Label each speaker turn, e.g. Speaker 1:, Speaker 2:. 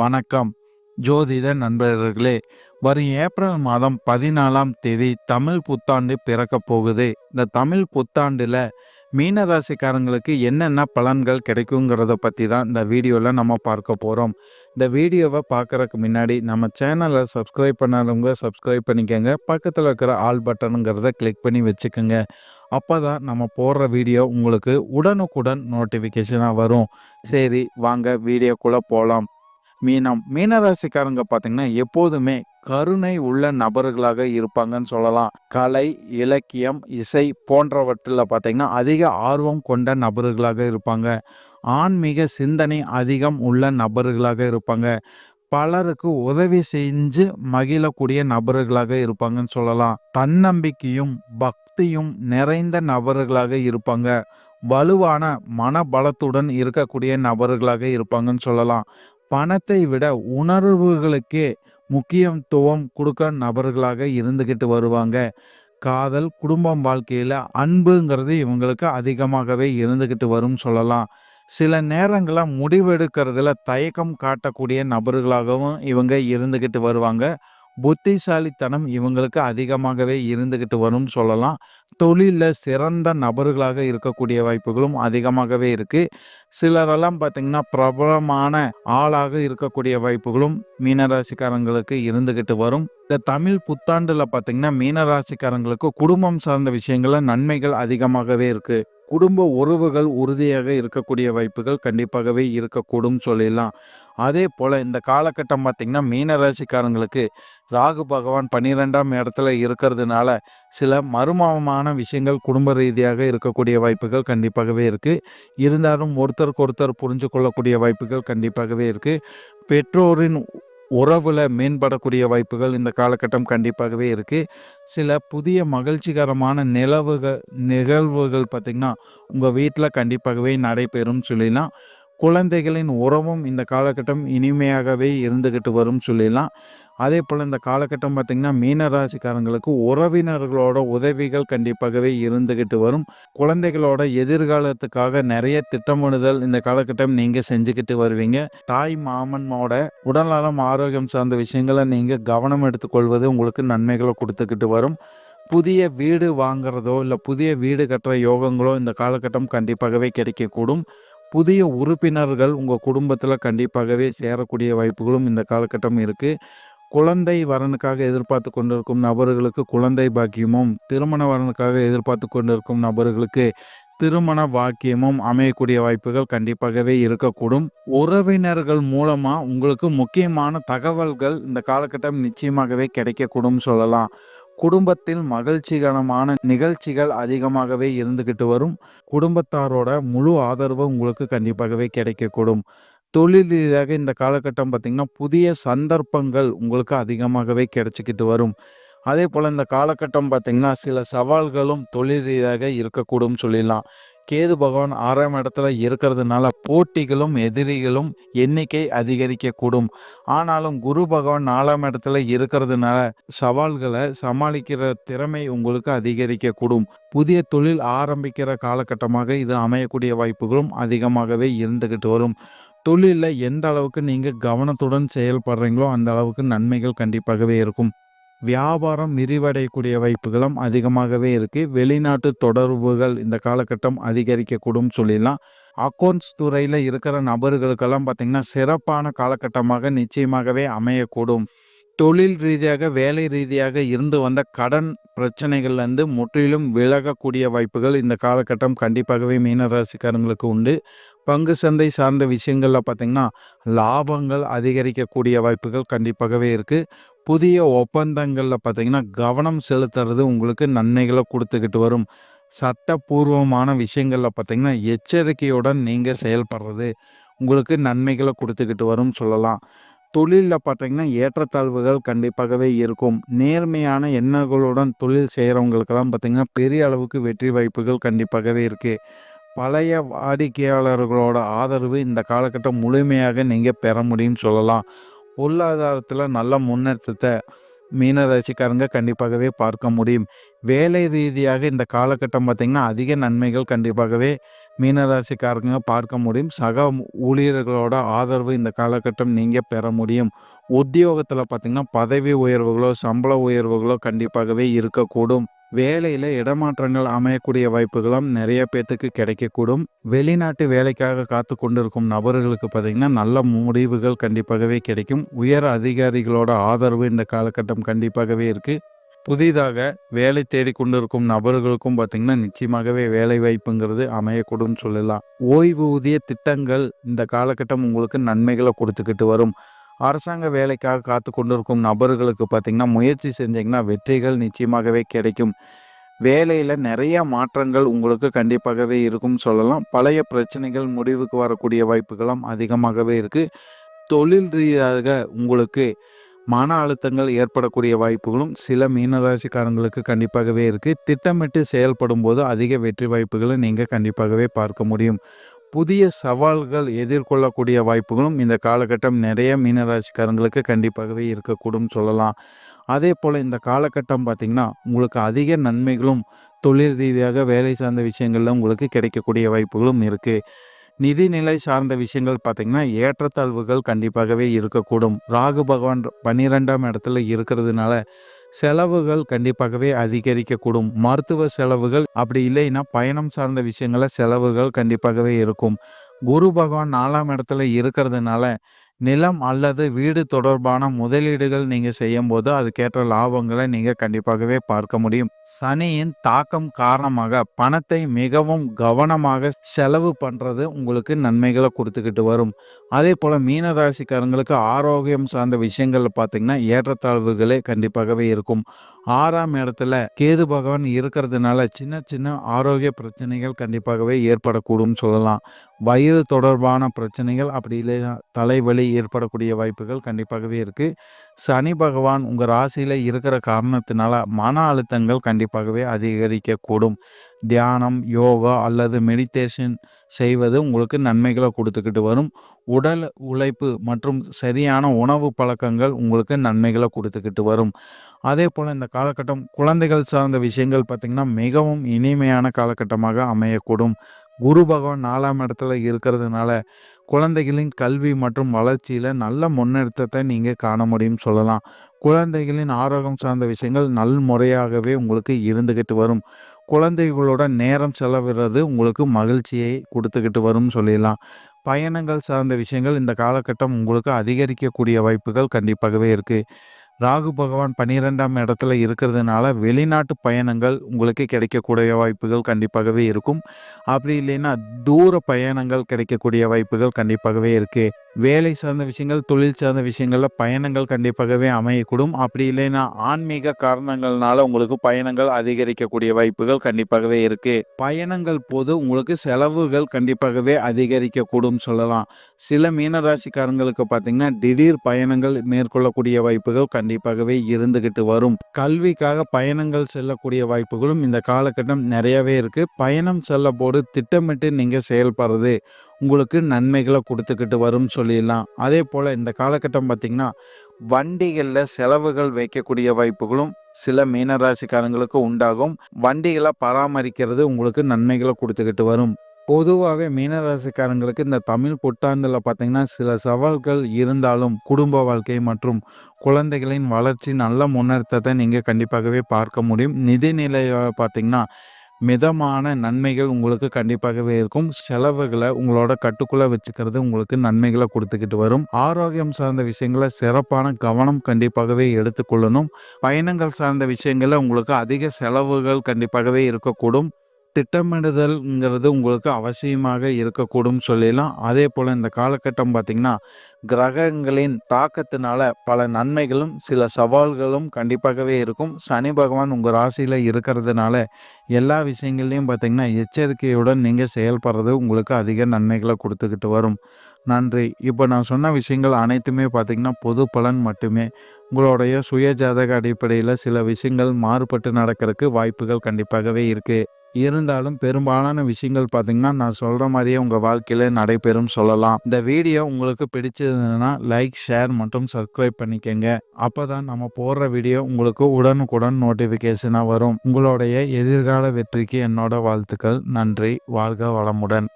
Speaker 1: வணக்கம். ஜோதிட நண்பர்களே வரும் ஏப்ரல் மாதம் பதினாலாம் தேதி தமிழ் புத்தாண்டு பிறக்க போகுது. இந்த தமிழ் புத்தாண்டில் மீனராசிக்காரங்களுக்கு என்னென்ன பலன்கள் கிடைக்குங்கிறத பற்றி தான் இந்த வீடியோவில் நம்ம பார்க்க போகிறோம் இந்த வீடியோவை பார்க்குறதுக்கு முன்னாடி நம்ம சேனலை சப்ஸ்கிரைப் பண்ணாதவங்க சப்ஸ்கிரைப் பண்ணிக்கோங்க. பக்கத்தில் இருக்கிற ஆல் பட்டனுங்கிறத கிளிக் பண்ணி வச்சுக்கோங்க. அப்போ தான் நம்ம போடுற வீடியோ உங்களுக்கு உடனுக்குடன் நோட்டிஃபிகேஷனாக வரும். சரி வாங்க வீடியோக்குள்ளே போகலாம் மீனம் மீனராசிக்காரங்க பார்த்தீங்கன்னா எப்போதுமே கருணை உள்ள நபர்களாக இருப்பாங்கன்னு சொல்லலாம். கலை இலக்கியம் இசை போன்றவற்றில் பார்த்தீங்கன்னா அதிக ஆர்வம் கொண்ட நபர்களாக இருப்பாங்க. ஆன்மீக சிந்தனை அதிகம் உள்ள நபர்களாக இருப்பாங்க. பலருக்கு உதவி செஞ்சு மகிழக்கூடிய நபர்களாக இருப்பாங்கன்னு சொல்லலாம். தன்னம்பிக்கையும் பக்தியும் நிறைந்த நபர்களாக இருப்பாங்க. வலுவான மனபலத்துடன் இருக்கக்கூடிய நபர்களாக இருப்பாங்கன்னு சொல்லலாம். பணத்தை விட உணர்வுகளுக்கே முக்கியத்துவம் கொடுக்க நபர்களாக இருந்துக்கிட்டு வருவாங்க. காதல் குடும்பம் வாழ்க்கையில் அன்புங்கிறது இவங்களுக்கு அதிகமாகவே இருந்துக்கிட்டு வரும் சொல்லலாம். சில நேரங்களில் முடிவெடுக்கிறதுல தயக்கம் காட்டக்கூடிய நபர்களாகவும் இவங்க இருந்துக்கிட்டு வருவாங்க. புத்திசாலித்தனம் இவங்களுக்கு அதிகமாகவே இருந்துக்கிட்டு வரும்னு சொல்லலாம். தொழிலில் சிறந்த நபர்களாக இருக்கக்கூடிய வாய்ப்புகளும் அதிகமாகவே இருக்குது சிலரெல்லாம் பார்த்திங்கன்னா பிரபலமான ஆளாக இருக்கக்கூடிய வாய்ப்புகளும் மீனராசிக்காரங்களுக்கு இருந்துக்கிட்டு வரும். இந்த தமிழ் புத்தாண்டில் பார்த்திங்கன்னா மீனராசிக்காரங்களுக்கு குடும்பம் சார்ந்த விஷயங்களில் நன்மைகள் அதிகமாகவே இருக்குது குடும்ப உறவுகள் உறுதியாக இருக்கக்கூடிய வாய்ப்புகள் கண்டிப்பாகவே இருக்கக்கூடும் சொல்லிடலாம். அதே போல் இந்த காலகட்டம் பார்த்திங்கன்னா மீனராசிக்காரங்களுக்கு ராகு பகவான் பன்னிரெண்டாம் இடத்துல இருக்கிறதுனால சில மருமமான விஷயங்கள் குடும்ப ரீதியாக இருக்கக்கூடிய வாய்ப்புகள் கண்டிப்பாகவே இருக்குது இருந்தாலும் ஒருத்தருக்கு ஒருத்தர் புரிஞ்சு கொள்ளக்கூடிய வாய்ப்புகள் கண்டிப்பாகவே இருக்குது பெற்றோரின் உறவில் மேம்படக்கூடிய வாய்ப்புகள் இந்த காலகட்டம் கண்டிப்பாகவே இருக்குது சில புதிய மகிழ்ச்சிகரமான நிலவுகள் நிகழ்வுகள் பார்த்திங்கன்னா உங்கள் வீட்டில் கண்டிப்பாகவே நடைபெறும் சொல்லிடலாம். குழந்தைகளின் உறவும் இந்த காலகட்டம் இனிமையாகவே இருந்துக்கிட்டு வரும் சொல்லிடலாம் அதே போல் இந்த காலகட்டம் பார்த்திங்கன்னா மீனராசிக்காரங்களுக்கு உறவினர்களோட உதவிகள் கண்டிப்பாகவே இருந்துக்கிட்டு வரும். குழந்தைகளோட எதிர்காலத்துக்காக நிறைய திட்டமிடுதல் இந்த காலகட்டம் நீங்கள் செஞ்சுக்கிட்டு வருவீங்க. தாய் மாமனோட உடல்நலம் ஆரோக்கியம் சார்ந்த விஷயங்களை நீங்கள் கவனம் எடுத்துக்கொள்வது உங்களுக்கு நன்மைகளை கொடுத்துக்கிட்டு வரும். புதிய வீடு வாங்குறதோ இல்லை புதிய வீடு கட்டுற யோகங்களோ இந்த காலகட்டம் கண்டிப்பாகவே கிடைக்கக்கூடும். புதிய உறுப்பினர்கள் உங்கள் குடும்பத்தில் கண்டிப்பாகவே சேரக்கூடிய வாய்ப்புகளும் இந்த காலகட்டம் இருக்குது குழந்தை வரனுக்காக எதிர்பார்த்து கொண்டிருக்கும் நபர்களுக்கு குழந்தை பாக்கியமும் திருமண வரனுக்காக எதிர்பார்த்து கொண்டிருக்கும் நபர்களுக்கு திருமண வாக்கியமும் அமையக்கூடிய வாய்ப்புகள் கண்டிப்பாகவே இருக்கக்கூடும். உறவினர்கள் மூலமாக உங்களுக்கு முக்கியமான தகவல்கள் இந்த காலகட்டம் நிச்சயமாகவே கிடைக்கக்கூடும் சொல்லலாம். குடும்பத்தில் மகிழ்ச்சிகரமான நிகழ்ச்சிகள் அதிகமாகவே இருந்துக்கிட்டு வரும். குடும்பத்தாரோட முழு ஆதரவு உங்களுக்கு கண்டிப்பாகவே கிடைக்கக்கூடும். தொழில் ரீதியாக இந்த காலகட்டம் பார்த்திங்கன்னா புதிய சந்தர்ப்பங்கள் உங்களுக்கு அதிகமாகவே கிடைச்சிக்கிட்டு வரும். அதே போல் இந்த காலகட்டம் பார்த்திங்கன்னா சில சவால்களும் தொழில் ரீதியாக இருக்கக்கூடும் சொல்லிடலாம். கேது பகவான் ஆறாம் இடத்துல இருக்கிறதுனால போட்டிகளும் எதிரிகளும் எண்ணிக்கை அதிகரிக்கக்கூடும். ஆனாலும் குரு பகவான் நாலாம் இடத்துல இருக்கிறதுனால சவால்களை சமாளிக்கிற திறமை உங்களுக்கு அதிகரிக்கக்கூடும். புதிய தொழில் ஆரம்பிக்கிற காலகட்டமாக இது அமையக்கூடிய வாய்ப்புகளும் அதிகமாகவே இருந்துக்கிட்டு வரும். தொழிலில் எந்த அளவுக்கு நீங்கள் கவனத்துடன் செயல்படுறீங்களோ அந்த அளவுக்கு நன்மைகள் கண்டிப்பாகவே இருக்கும். வியாபாரம் விரிவடையக்கூடிய வாய்ப்புகளும் அதிகமாகவே இருக்குது வெளிநாட்டு தொடர்புகள் இந்த காலகட்டம் அதிகரிக்கக்கூடும் சொல்லிடலாம் அக்கௌண்ட்ஸ் துறையில் இருக்கிற நபர்களுக்கெல்லாம் பார்த்திங்கன்னா சிறப்பான காலகட்டமாக நிச்சயமாகவே அமையக்கூடும். தொழில் ரீதியாக வேலை ரீதியாக இருந்து வந்த கடன் பிரச்சனைகள்லேருந்து முற்றிலும் விலகக்கூடிய வாய்ப்புகள் இந்த காலகட்டம் கண்டிப்பாகவே மீனராசிக்காரங்களுக்கு உண்டு. பங்கு சந்தை சார்ந்த விஷயங்களில் பார்த்திங்கன்னா லாபங்கள் அதிகரிக்கக்கூடிய வாய்ப்புகள் கண்டிப்பாகவே இருக்குது புதிய ஒப்பந்தங்களில் பார்த்திங்கன்னா கவனம் செலுத்துறது உங்களுக்கு நன்மைகளை கொடுத்துக்கிட்டு வரும். சட்டப்பூர்வமான விஷயங்களில் பார்த்திங்கன்னா எச்சரிக்கையுடன் நீங்கள் செயல்படுறது உங்களுக்கு நன்மைகளை கொடுத்துக்கிட்டு வரும் சொல்லலாம். தொழிலில் பார்த்தீங்கன்னா ஏற்றத்தாழ்வுகள் கண்டிப்பாகவே இருக்கும். நேர்மையான எண்ணங்களுடன் தொழில் செய்கிறவங்களுக்கெல்லாம் பார்த்திங்கன்னா பெரிய அளவுக்கு வெற்றி வாய்ப்புகள் கண்டிப்பாகவே இருக்குது பழைய வாடிக்கையாளர்களோட ஆதரவு இந்த காலகட்டம் முழுமையாக நீங்கள் பெற முடியும்னு சொல்லலாம். பொருளாதாரத்தில் நல்ல முன்னேற்றத்தை மீனராசிக்காரங்க கண்டிப்பாகவே பார்க்க முடியும். வேலை ரீதியாக இந்த காலகட்டம் பார்த்திங்கன்னா அதிக நன்மைகள் கண்டிப்பாகவே மீனராசிக்காரங்க பார்க்க முடியும். சக ஊழியர்களோட ஆதரவு இந்த காலகட்டம் நீங்கள் பெற முடியும். உத்தியோகத்தில் பார்த்திங்கன்னா பதவி உயர்வுகளோ சம்பள உயர்வுகளோ கண்டிப்பாகவே இருக்கக்கூடும். வேலையில் இடமாற்றங்கள் அமையக்கூடிய வாய்ப்புகளும் நிறைய பேர்த்துக்கு கிடைக்கக்கூடும். வெளிநாட்டு வேலைக்காக காத்து கொண்டிருக்கும் நபர்களுக்கு பார்த்திங்கன்னா நல்ல முடிவுகள் கண்டிப்பாகவே கிடைக்கும். உயர் அதிகாரிகளோட ஆதரவு இந்த காலகட்டம் கண்டிப்பாகவே இருக்குது புதிதாக வேலை தேடி கொண்டிருக்கும் நபர்களுக்கும் பார்த்திங்கன்னா நிச்சயமாகவே வேலை வாய்ப்புங்கிறது அமையக்கூடும் சொல்லலாம். ஓய்வூதிய திட்டங்கள் இந்த காலகட்டம் உங்களுக்கு நன்மைகளை கொடுத்துக்கிட்டு வரும். அரசாங்க வேலைக்காக காத்து கொண்டிருக்கும் நபர்களுக்கு பார்த்திங்கன்னா முயற்சி செஞ்சிங்கன்னா வெற்றிகள் நிச்சயமாகவே கிடைக்கும். வேலையில் நிறைய மாற்றங்கள் உங்களுக்கு கண்டிப்பாகவே இருக்கும் சொல்லலாம். பழைய பிரச்சனைகள் முடிவுக்கு வரக்கூடிய வாய்ப்புகளும் அதிகமாகவே இருக்குது தொழில் ரீதியாக உங்களுக்கு மன அழுத்தங்கள் ஏற்படக்கூடிய வாய்ப்புகளும் சில மீனராசிக்காரங்களுக்கு கண்டிப்பாகவே இருக்குது திட்டமிட்டு செயல்படும் போது அதிக வெற்றி வாய்ப்புகளை நீங்கள் கண்டிப்பாகவே பார்க்க முடியும். புதிய சவால்கள் எதிர்கொள்ளக்கூடிய வாய்ப்புகளும் இந்த காலகட்டம் நிறைய மீனராசிக்காரங்களுக்கு கண்டிப்பாகவே இருக்கக்கூடும் சொல்லலாம். அதே போல் இந்த காலகட்டம் பார்த்திங்கன்னா உங்களுக்கு அதிக நன்மைகளும் தொழில் ரீதியாக வேலை சார்ந்த விஷயங்களில் உங்களுக்கு கிடைக்கக்கூடிய வாய்ப்புகளும் இருக்குது நிதிநிலை சார்ந்த விஷயங்கள் பார்த்திங்கன்னா ஏற்றத்தாழ்வுகள் கண்டிப்பாகவே இருக்கக்கூடும். ராகு பகவான் பன்னிரெண்டாம் இடத்துல இருக்கிறதுனால செலவுகள் கண்டிப்பாகவே அதிகரிக்கக்கூடும். மருத்துவ செலவுகள் அப்படி இல்லைன்னா பயணம் சார்ந்த விஷயங்கள செலவுகள் கண்டிப்பாகவே இருக்கும். குரு பகவான் நாலாம் இடத்துல இருக்கிறதுனால நிலம் அல்லது வீடு தொடர்பான முதலீடுகள் நீங்கள் செய்யும்போது அதுக்கேற்ற லாபங்களை நீங்கள் கண்டிப்பாகவே பார்க்க முடியும். சனியின் தாக்கம் காரணமாக பணத்தை மிகவும் கவனமாக செலவு பண்ணுறது உங்களுக்கு நன்மைகளை கொடுத்துக்கிட்டு வரும். அதே போல் மீனராசிக்காரங்களுக்கு ஆரோக்கியம் சார்ந்த விஷயங்கள் பார்த்தீங்கன்னா ஏற்றத்தாழ்வுகளே கண்டிப்பாகவே இருக்கும். ஆறாம் இடத்துல கேது பகவான் இருக்கிறதுனால சின்ன சின்ன ஆரோக்கிய பிரச்சனைகள் கண்டிப்பாகவே ஏற்படக்கூடும் சொல்லலாம். வயிறு தொடர்பான பிரச்சனைகள் அப்படி இல்லை தலைவலி ஏற்படக்கூடிய வாய்ப்புகள் கண்டிப்பாகவே இருக்குது சனி பகவான் உங்கள் ராசியில் இருக்கிற காரணத்தினால மன அழுத்தங்கள் கண்டிப்பாகவே அதிகரிக்கக்கூடும். தியானம் யோகா அல்லது மெடிடேஷன் செய்வது உங்களுக்கு நன்மைகளை கொடுத்துக்கிட்டு வரும். உடல் உழைப்பு மற்றும் சரியான உணவு பழக்கங்கள் உங்களுக்கு நன்மைகளை கொடுத்துக்கிட்டு வரும். அதே போல் இந்த காலகட்டம் குழந்தைகள் சார்ந்த விஷயங்கள் பார்த்திங்கன்னா மிகவும் இனிமையான காலகட்டமாக அமையக்கூடும். குரு பகவான் நாலாம் இடத்துல இருக்கிறதுனால குழந்தைகளின் கல்வி மற்றும் வளர்ச்சியில் நல்ல முன்னேற்றத்தை நீங்கள் காண முடியும் சொல்லலாம். குழந்தைகளின் ஆரோக்கியம் சார்ந்த விஷயங்கள் நல் முறையாகவே உங்களுக்கு இருந்துக்கிட்டு வரும். குழந்தைகளோட நேரம் செலவிடுறது உங்களுக்கு மகிழ்ச்சியை கொடுத்துக்கிட்டு வரும் சொல்லிடலாம். பயணங்கள் சார்ந்த விஷயங்கள் இந்த காலகட்டம் உங்களுக்கு அதிகரிக்கக்கூடிய வாய்ப்புகள் கண்டிப்பாகவே இருக்குது ராகு பகவான் பன்னிரெண்டாம் இடத்துல இருக்கிறதுனால வெளிநாட்டு பயணங்கள் உங்களுக்கு கிடைக்கக்கூடிய வாய்ப்புகள் கண்டிப்பாகவே இருக்கும். அப்படி இல்லைன்னா தூர பயணங்கள் கிடைக்கக்கூடிய வாய்ப்புகள் கண்டிப்பாகவே இருக்குது வேலை சார்ந்த விஷயங்கள் தொழில் சார்ந்த விஷயங்களில் பயணங்கள் கண்டிப்பாகவே அமையக்கூடும். அப்படி இல்லைன்னா ஆன்மீக காரணங்கள்னால உங்களுக்கு பயணங்கள் அதிகரிக்கக்கூடிய வாய்ப்புகள் கண்டிப்பாகவே இருக்கு. பயணங்கள் போது உங்களுக்கு செலவுகள் கண்டிப்பாகவே அதிகரிக்கக்கூடும் சொல்லலாம். சில மீனராசிக்காரங்களுக்கு பார்த்தீங்கன்னா திடீர் பயணங்கள் மேற்கொள்ளக்கூடிய வாய்ப்புகள் கண்டிப்பாகவே இருந்துகிட்டு வரும். கல்விக்காக பயணங்கள் செல்லக்கூடிய வாய்ப்புகளும் இந்த காலகட்டம் நிறையவே இருக்கு. பயணம் செல்ல போது திட்டமிட்டு நீங்க செயல்படுறது உங்களுக்கு நன்மைகளை கொடுத்துக்கிட்டு வரும்னு சொல்லிடலாம். அதே போல் இந்த காலகட்டம் பார்த்திங்கன்னா வண்டிகளில் செலவுகள் வைக்கக்கூடிய வாய்ப்புகளும் சில மீனராசிக்காரங்களுக்கு உண்டாகும். வண்டிகளை பராமரிக்கிறது உங்களுக்கு நன்மைகளை கொடுத்துக்கிட்டு வரும். பொதுவாகவே மீனராசிக்காரங்களுக்கு இந்த தமிழ் புத்தாண்டில் பார்த்திங்கன்னா சில சவால்கள் இருந்தாலும் குடும்ப வாழ்க்கை மற்றும் குழந்தைகளின் வளர்ச்சி நல்ல முன்னேற்றத்தை நீங்கள் கண்டிப்பாகவே பார்க்க முடியும். நிதிநிலையை பார்த்திங்கன்னா மிதமான நன்மைகள் உங்களுக்கு கண்டிப்பாகவே இருக்கும். செலவுகளை உங்களோட கட்டுக்குள்ளே வச்சுக்கிறது உங்களுக்கு நன்மைகளை கொடுத்துக்கிட்டு வரும். ஆரோக்கியம் சார்ந்த விஷயங்களை சிறப்பான கவனம் கண்டிப்பாகவே எடுத்துக்கொள்ளணும். பயணங்கள் சார்ந்த விஷயங்களில் உங்களுக்கு அதிக செலவுகள் கண்டிப்பாகவே இருக்கக்கூடும். திட்டமிடுதல்ங்கிறது உங்களுக்கு அவசியமாக இருக்கக்கூடும் சொல்லிடலாம் அதே போல் இந்த காலகட்டம் பார்த்திங்கன்னா கிரகங்களின் தாக்கத்தினால பல நன்மைகளும் சில சவால்களும் கண்டிப்பாகவே இருக்கும். சனி பகவான் உங்கள் ராசியில் இருக்கிறதுனால எல்லா விஷயங்கள்லையும் பார்த்திங்கன்னா எச்சரிக்கையுடன் நீங்கள் செயல்படுறது உங்களுக்கு அதிக நன்மைகளை கொடுத்துக்கிட்டு வரும். நன்றி. இப்போ நான் சொன்ன விஷயங்கள் அனைத்துமே பார்த்திங்கன்னா பொது பலன் மட்டுமே. உங்களுடைய சுய ஜாதக அடிப்படையில் சில விஷயங்கள் மாறுபட்டு நடக்கிறதுக்கு வாய்ப்புகள் கண்டிப்பாகவே இருக்குது இருந்தாலும் பெரும்பாலான விஷயங்கள் பார்த்தீங்கன்னா நான் சொல்கிற மாதிரியே உங்கள் வாழ்க்கையில் நடைபெறும் சொல்லலாம். இந்த வீடியோ உங்களுக்கு பிடிச்சதுன்னா லைக் ஷேர் மற்றும் சப்ஸ்கிரைப் பண்ணிக்கங்க. அப்போ தான் நம்ம போடுற வீடியோ உங்களுக்கு உடனுக்குடன் நோட்டிஃபிகேஷனாக வரும். உங்களுடைய எதிர்கால வெற்றிக்கு என்னோட வாழ்த்துக்கள். நன்றி. வாழ்க வளமுடன்.